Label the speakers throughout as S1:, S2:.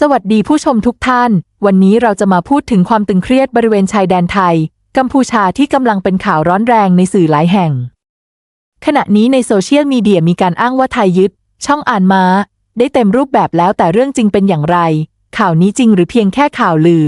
S1: สวัสดีผู้ชมทุกท่าน วันนี้เราจะมาพูดถึงความตึงเครียดบริเวณชายแดนไทย กัมพูชาที่กำลังเป็นข่าวร้อนแรงในสื่อหลายแห่ง ขณะนี้ในโซเชียลมีเดียมีการอ้างว่าไทยยึด ช่องอ่านมา ได้เต็มรูปแบบแล้วแต่เรื่องจริงเป็นอย่างไร ข่าวนี้จริงหรือเพียงแค่ข่าวลือ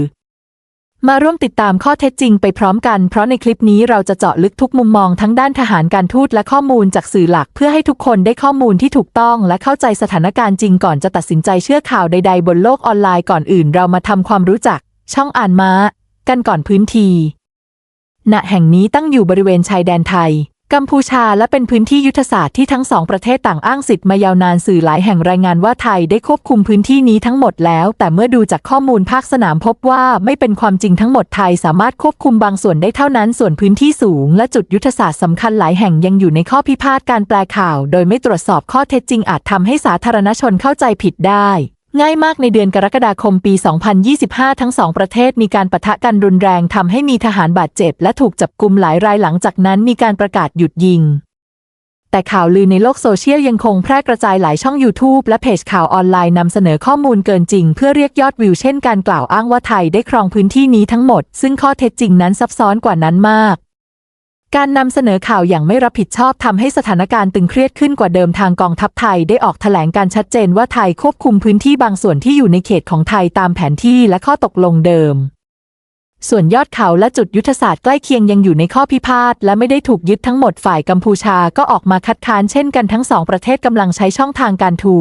S1: มาร่วมติดตามข้อเท็จจริงไปพร้อมกัน เพราะในคลิปนี้เราจะเจาะลึกทุกมุมมองทั้งด้านทหารการทูตและข้อมูลจากสื่อหลัก เพื่อให้ทุกคนได้ข้อมูลที่ถูกต้องและเข้าใจสถานการณ์จริงก่อนจะตัดสินใจเชื่อข่าวใด ๆ บนโลกออนไลน์ก่อนอื่น เรามาทำความรู้จัก ช่องอ่านม้า กันก่อนพื้นที่ณแห่งนี้ตั้งอยู่บริเวณชายแดนไทย กัมพูชาและเป็นพื้นที่ยุทธศาสตร์ที่ทั้งสองประเทศต่างอ้างสิทธิ์มายาวนานสื่อหลายแห่งรายงานว่าไทยได้ควบคุมพื้นที่นี้ทั้งหมดแล้ว แต่เมื่อดูจากข้อมูลภาคสนามพบว่าไม่เป็นความจริงทั้งหมดไทยสามารถควบคุมบางส่วนได้เท่านั้นส่วนพื้นที่สูง และจุดยุทธศาสตร์สำคัญหลายแห่งยังอยู่ในข้อพิพาทการแปลข่าว โดยไม่ตรวจสอบข้อเท็จจริงอาจทำให้สาธารณชนเข้าใจผิดได้ ง่ายมากในเดือนกรกฎาคมปี 2025 ทั้งสองประเทศมีการปะทะกันรุนแรงทำให้มีทหารบาดเจ็บ และถูกจับกุมหลายรายหลังจากนั้นมีการประกาศหยุดยิง แต่ข่าวลือในโลกโซเชียลยังคงแพร่กระจายหลายช่อง YouTube และเพจข่าวออนไลน์นำเสนอข้อมูลเกินจริง เพื่อเรียกยอดวิวเช่นการกล่าวอ้างว่าไทยได้ครองพื้นที่นี้ทั้งหมด ซึ่งข้อเท็จจริงนั้นซับซ้อนกว่านั้นมาก การนำเสนอข่าวอย่างไม่รับผิดชอบทำให้สถานการณ์ตึงเครียดขึ้นกว่าเดิมทางกองทัพไทยได้ออกแถลงการชัดเจนว่าไทยควบคุมพื้นที่บางส่วนที่อยู่ในเขตของไทยตามแผนที่และข้อตกลงเดิม ส่วนยอดเขาและจุดยุทธศาสตร์ใกล้เคียงยังอยู่ในข้อพิพาทและไม่ได้ถูกยึดทั้งหมดฝ่ายกัมพูชาก็ออกมาคัดค้านเช่นกันทั้งสองประเทศกำลังใช้ช่องทางการทู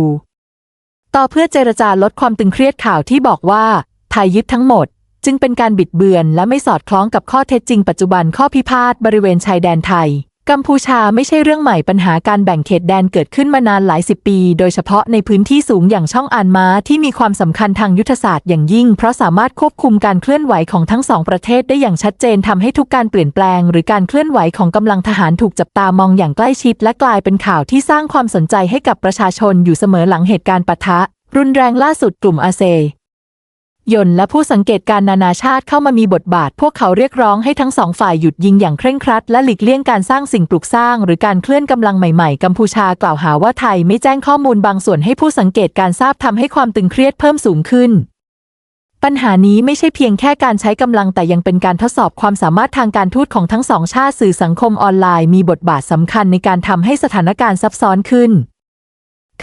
S1: ต่อเพื่อเจรจาลดความตึงเครียดข่าวที่บอกว่าไทยยึดทั้งหมด จึงเป็นการบิดเบือนและไม่สอดคล้องกับข้อเท็จจริงปัจจุบันข้อพิพาทบริเวณชายแดนไทย กัมพูชาไม่ใช่เรื่องใหม่ปัญหาการแบ่งเขตแดนเกิดขึ้นมานานหลายสิบปี โดยเฉพาะในพื้นที่สูงอย่างช่องอานมาที่มีความสำคัญทางยุทธศาสตร์อย่างยิ่ง เพราะสามารถควบคุมการเคลื่อนไหวของทั้งสองประเทศได้อย่างชัดเจนทำให้ทุกการเปลี่ยนแปลง หรือการเคลื่อนไหวของกำลังทหารถูกจับตามองอย่างใกล้ชิด และกลายเป็นข่าวที่สร้างความสนใจให้กับประชาชนอยู่เสมอหลังเหตุการณ์ปะทะ รุนแรงล่าสุดกลุ่มอาเซ ยนและผู้สังเกตการนานาชาติเข้ามามีบทบาท พวกเขาเรียกร้องให้ทั้งสองฝ่ายหยุดยิงอย่างเคร่งครัด และหลีกเลี่ยงการสร้างสิ่งปลูกสร้าง หรือการเคลื่อนกำลังใหม่ๆ กัมพูชากล่าวหาว่าไทยไม่แจ้งข้อมูลบางส่วนให้ผู้สังเกตการทราบทำให้ความตึงเครียดเพิ่มสูงขึ้น ปัญหานี้ไม่ใช่เพียงแค่การใช้กำลังแต่ยังเป็นการทดสอบความสามารถทางการทูตของทั้งสองชาติสื่อสังคมออนไลน์มีบทบาทสำคัญในการทำให้สถานการณ์ซับซ้อนขึ้น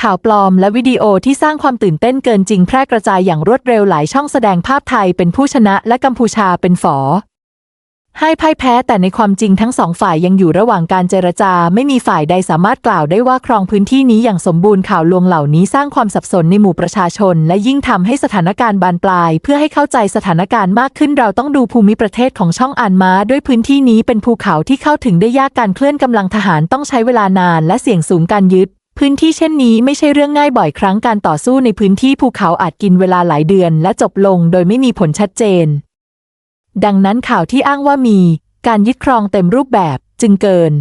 S1: ข่าวปลอมและวิดีโอที่สร้างความตื่นเต้นเกินจริงแพร่กระจายอย่างรวดเร็วหลายช่องแสดงภาพไทยเป็นผู้ชนะและกัมพูชาเป็นฝอ ให้พ่ายแพ้แต่ในความจริงทั้งสองฝ่ายยังอยู่ระหว่างการเจรจา ไม่มีฝ่ายใดสามารถกล่าวได้ว่าครองพื้นที่นี้อย่างสมบูรณ์ข่าวลวงเหล่านี้สร้างความสับสนในหมู่ประชาชน และยิ่งทำให้สถานการณ์บานปลาย เพื่อให้เข้าใจสถานการณ์มากขึ้นเราต้องดูภูมิประเทศของช่องอานมาด้วยพื้นที่นี้เป็นภูเขาที่เข้าถึงได้ยากการเคลื่อนกำลังทหารต้องใช้เวลานาน และเสี่ยงสูงการยึด พื้นที่เช่นนี้ไม่ใช่เรื่องง่ายบ่อยครั้งการต่อสู้ในพื้นที่ภูเขาอาจกินเวลาหลายเดือนและจบลงโดยไม่มีผลชัดเจน ดังนั้นข่าวที่อ้างว่ามี การยึดครองเต็มรูปแบบจึงเกิน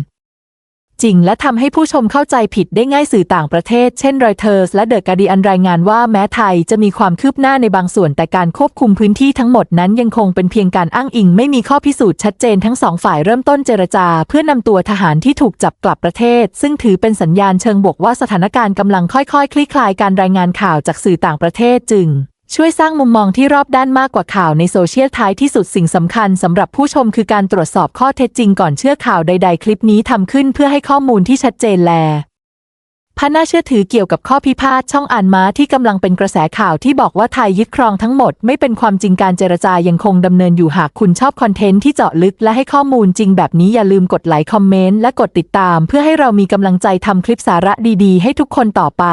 S1: จริง และทำให้ผู้ชมเข้าใจผิดได้ง่ายสื่อต่างประเทศ เช่นรอยเตอร์สและเดอะการ์ดิอันรายงานว่าแม้ไทยจะมีความคืบหน้าในบางส่วนแต่การควบคุมพื้นที่ทั้งหมดนั้นยังคงเป็นเพียงการอ้างอิง ไม่มีข้อพิสูจน์ชัดเจนทั้งสองฝ่ายเริ่มต้นเจรจา เพื่อนำตัวทหารที่ถูกจับกลับประเทศ ซึ่งถือเป็นสัญญาณเชิงบวกว่าสถานการณ์กำลังค่อยๆ คลี่คลายการรายงานข่าวจากสื่อต่างประเทศจึง ช่วยสร้างมุมมองที่รอบด้านมากกว่าข่าวในโซเชียลท้ายที่สุดสิ่งสำคัญสำหรับผู้ชมคือการตรวจสอบข้อเท็จจริงก่อนเชื่อข่าวใด ๆ คลิปนี้ทำขึ้นเพื่อให้ข้อมูลที่ชัดเจนแลพระน่าเชื่อถือเกี่ยวกับข้อพิพาทช่องอ่านม้าที่กำลังเป็นกระแสข่าวที่บอกว่าไทยยึดครองทั้งหมด ไม่เป็นความจริงการเจรจายังคงดำเนินอยู่หากคุณชอบคอนเทนต์ที่เจาะลึกและให้ข้อมูลจริงแบบนี้อย่าลืมกดไลค์คอมเมนต์และกดติดตาม เพื่อให้เรามีกำลังใจทำคลิปสาระดีๆ ให้ทุกคนต่อไป